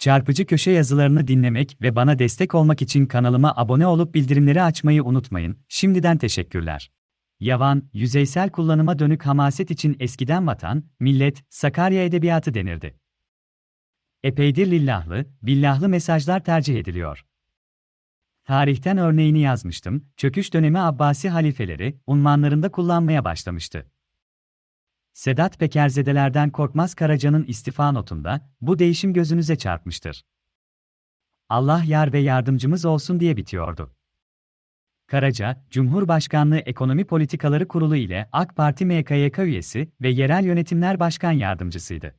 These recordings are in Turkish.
Çarpıcı köşe yazılarını dinlemek ve bana destek olmak için kanalıma abone olup bildirimleri açmayı unutmayın. Şimdiden teşekkürler. Yavan, yüzeysel kullanıma dönük hamaset için eskiden vatan, millet, Sakarya edebiyatı denirdi. Epeydir lillahlı, billahlı mesajlar tercih ediliyor. Tarihten örneğini yazmıştım, çöküş dönemi Abbasi halifeleri, unvanlarında kullanmaya başlamıştı. Sedat Pekerzedelerden Korkmaz Karaca'nın istifa notunda, bu değişim gözünüze çarpmıştır. Allah yar ve yardımcımız olsun diye bitiyordu. Karaca, Cumhurbaşkanlığı Ekonomi Politikaları Kurulu ile AK Parti MKYK üyesi ve Yerel Yönetimler Başkan Yardımcısıydı.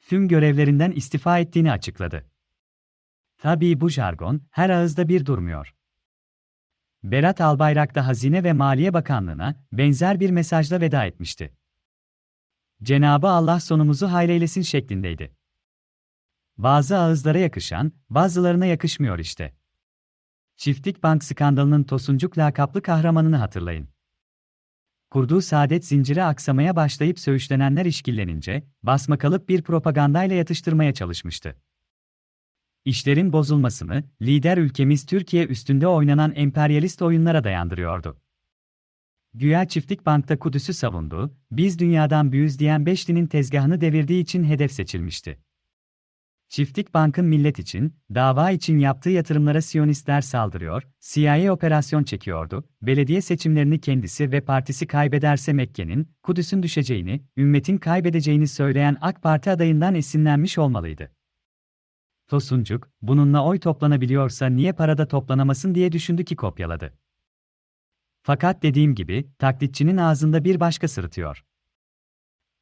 Tüm görevlerinden istifa ettiğini açıkladı. Tabii bu jargon her ağızda bir durmuyor. Berat Albayrak da Hazine ve Maliye Bakanlığı'na benzer bir mesajla veda etmişti. Cenabı Allah sonumuzu hayreylesin şeklindeydi. Bazı ağızlara yakışan, bazılarına yakışmıyor işte. Çiftlik Bank skandalının Tosuncuk lakaplı kahramanını hatırlayın. Kurduğu saadet zinciri aksamaya başlayıp söğüşlenenler işkillenince, basma kalıp bir propagandayla yatıştırmaya çalışmıştı. İşlerin bozulmasını, lider ülkemiz Türkiye üstünde oynanan emperyalist oyunlara dayandırıyordu. Güya Çiftlik Bank'ta Kudüs'ü savundu, biz dünyadan büyüz diyen Beşli'nin tezgahını devirdiği için hedef seçilmişti. Çiftlik Bank'ın millet için, dava için yaptığı yatırımlara Siyonistler saldırıyor, CIA operasyon çekiyordu, belediye seçimlerini kendisi ve partisi kaybederse Mekke'nin, Kudüs'ün düşeceğini, ümmetin kaybedeceğini söyleyen AK Parti adayından esinlenmiş olmalıydı. Tosuncuk, bununla oy toplanabiliyorsa niye parada toplanamasın diye düşündü ki kopyaladı. Fakat dediğim gibi, taklitçinin ağzında bir başka sırıtıyor.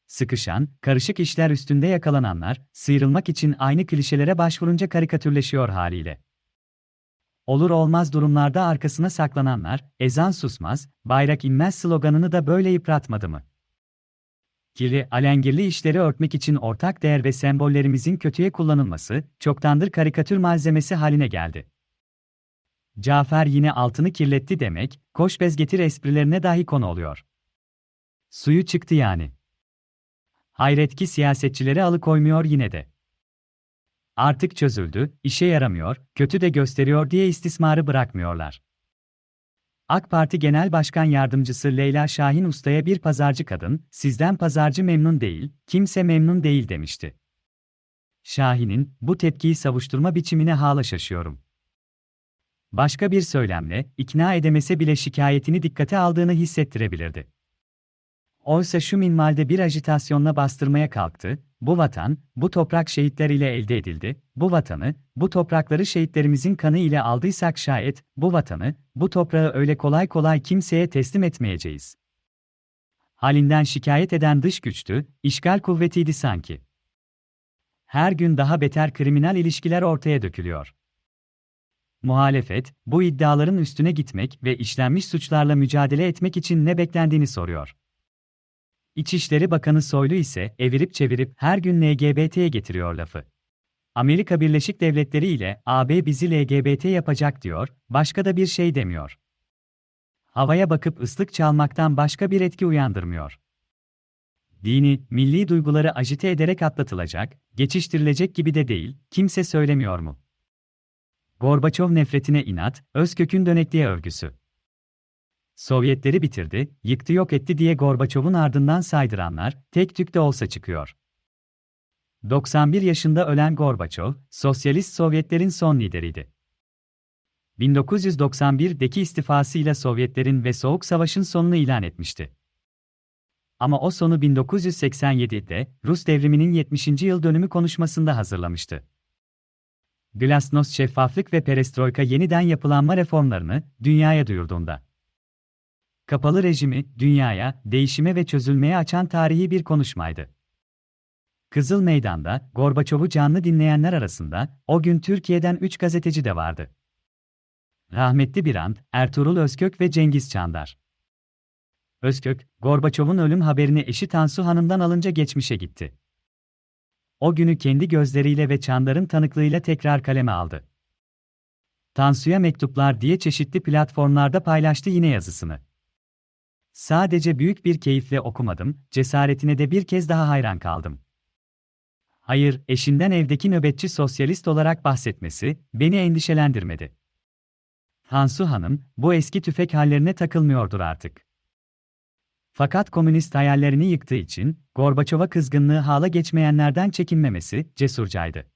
Sıkışan, karışık işler üstünde yakalananlar, sıyrılmak için aynı klişelere başvurunca karikatürleşiyor haliyle. Olur olmaz durumlarda arkasına saklananlar, ezan susmaz, bayrak inmez sloganını da böyle yıpratmadı mı? Kirli, alengirli işleri örtmek için ortak değer ve sembollerimizin kötüye kullanılması, çoktandır karikatür malzemesi haline geldi. Cafer yine altını kirletti demek, koş bez getir esprilerine dahi konu oluyor. Suyu çıktı yani. Hayret ki siyasetçileri alıkoymuyor yine de. Artık çözüldü, işe yaramıyor, kötü de gösteriyor diye istismarı bırakmıyorlar. AK Parti Genel Başkan Yardımcısı Leyla Şahin Usta'ya bir pazarcı kadın, sizden pazarcı memnun değil, kimse memnun değil demişti. Şahin'in bu tepkiyi savuşturma biçimine hala şaşıyorum. Başka bir söylemle, ikna edemese bile şikayetini dikkate aldığını hissettirebilirdi. Oysa şu minvalde bir ajitasyonla bastırmaya kalktı, bu vatan, bu toprak şehitler ile elde edildi, bu vatanı, bu toprakları şehitlerimizin kanı ile aldıysak şayet, bu vatanı, bu toprağı öyle kolay kolay kimseye teslim etmeyeceğiz. Halinden şikayet eden dış güçtü, işgal kuvvetiydi sanki. Her gün daha beter kriminal ilişkiler ortaya dökülüyor. Muhalefet, bu iddiaların üstüne gitmek ve işlenmiş suçlarla mücadele etmek için ne beklendiğini soruyor. İçişleri Bakanı Soylu ise evirip çevirip her gün LGBT'ye getiriyor lafı. Amerika Birleşik Devletleri ile AB bizi LGBT yapacak diyor, başka da bir şey demiyor. Havaya bakıp ıslık çalmaktan başka bir etki uyandırmıyor. Dini, milli duyguları ajite ederek atlatılacak, geçiştirilecek gibi de değil, kimse söylemiyor mu? Gorbaçov nefretine inat, Özkök'ün dönekliğe örgüsü. Sovyetleri bitirdi, yıktı yok etti diye Gorbaçov'un ardından saydıranlar, tek tük de olsa çıkıyor. 91 yaşında ölen Gorbaçov, Sosyalist Sovyetlerin son lideriydi. 1991'deki istifasıyla Sovyetlerin ve Soğuk Savaş'ın sonunu ilan etmişti. Ama o sonu 1987'de Rus devriminin 70. yıl dönümü konuşmasında hazırlamıştı. Glasnost şeffaflık ve perestroika yeniden yapılanma reformlarını dünyaya duyurduğunda kapalı rejimi, dünyaya, değişime ve çözülmeye açan tarihi bir konuşmaydı. Kızıl Meydan'da, Gorbaçov'u canlı dinleyenler arasında, o gün Türkiye'den üç gazeteci de vardı. Rahmetli Birant, Ertuğrul Özkök ve Cengiz Çandar. Özkök, Gorbaçov'un ölüm haberini eşi Tansu Hanım'dan alınca geçmişe gitti. O günü kendi gözleriyle ve Çandar'ın tanıklığıyla tekrar kaleme aldı. Tansu'ya mektuplar diye çeşitli platformlarda paylaştı yine yazısını. Sadece büyük bir keyifle okumadım, cesaretine de bir kez daha hayran kaldım. Hayır, eşinden evdeki nöbetçi sosyalist olarak bahsetmesi beni endişelendirmedi. Hansu Hanım, bu eski tüfek hallerine takılmıyordur artık. Fakat komünist hayallerini yıktığı için, Gorbaçov'a kızgınlığı hala geçmeyenlerden çekinmemesi cesurcaydı.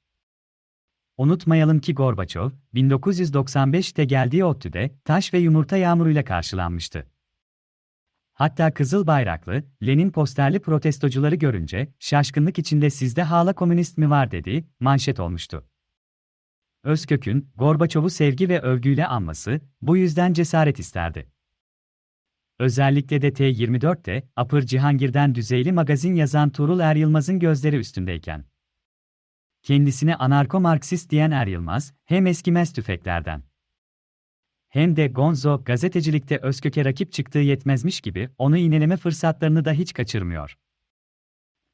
Unutmayalım ki Gorbaçov, 1995'te geldiği ODTÜ'de taş ve yumurta yağmuruyla karşılanmıştı. Hatta kızıl bayraklı, Lenin posterli protestocuları görünce, şaşkınlık içinde sizde hala komünist mi var dedi, manşet olmuştu. Özkök'ün, Gorbaçov'u sevgi ve övgüyle anması, bu yüzden cesaret isterdi. Özellikle de T24'te, Apır Cihangir'den düzeyli magazin yazan Tuğrul Er Yılmaz'ın gözleri üstündeyken. Kendisine anarko-marksist diyen Er Yılmaz, hem eskimez tüfeklerden. Hem de Gonzo, gazetecilikte Özkök'e rakip çıktığı yetmezmiş gibi, onu iğneleme fırsatlarını da hiç kaçırmıyor.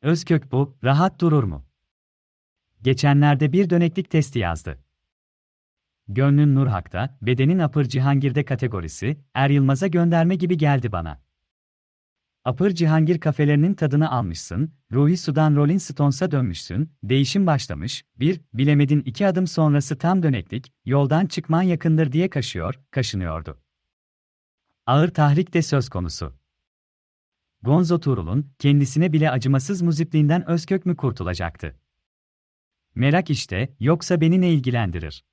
Özkök bu, rahat durur mu? Geçenlerde bir döneklik testi yazdı. Gönlün Nurhak'ta, bedenin Apır Cihangir'de kategorisi, Er Yılmaz'a gönderme gibi geldi bana. Apır Cihangir kafelerinin tadını almışsın, Ruhi Sudan Rolling Stones'a dönmüşsün, değişim başlamış, bir, bilemedin iki adım sonrası tam döneklik, yoldan çıkman yakındır diye kaşıyor, kaşınıyordu. Ağır tahrik de söz konusu. Gonzo Tuğrul'un, kendisine bile acımasız muzipliğinden Özkök mü kurtulacaktı? Merak işte, yoksa beni ne ilgilendirir?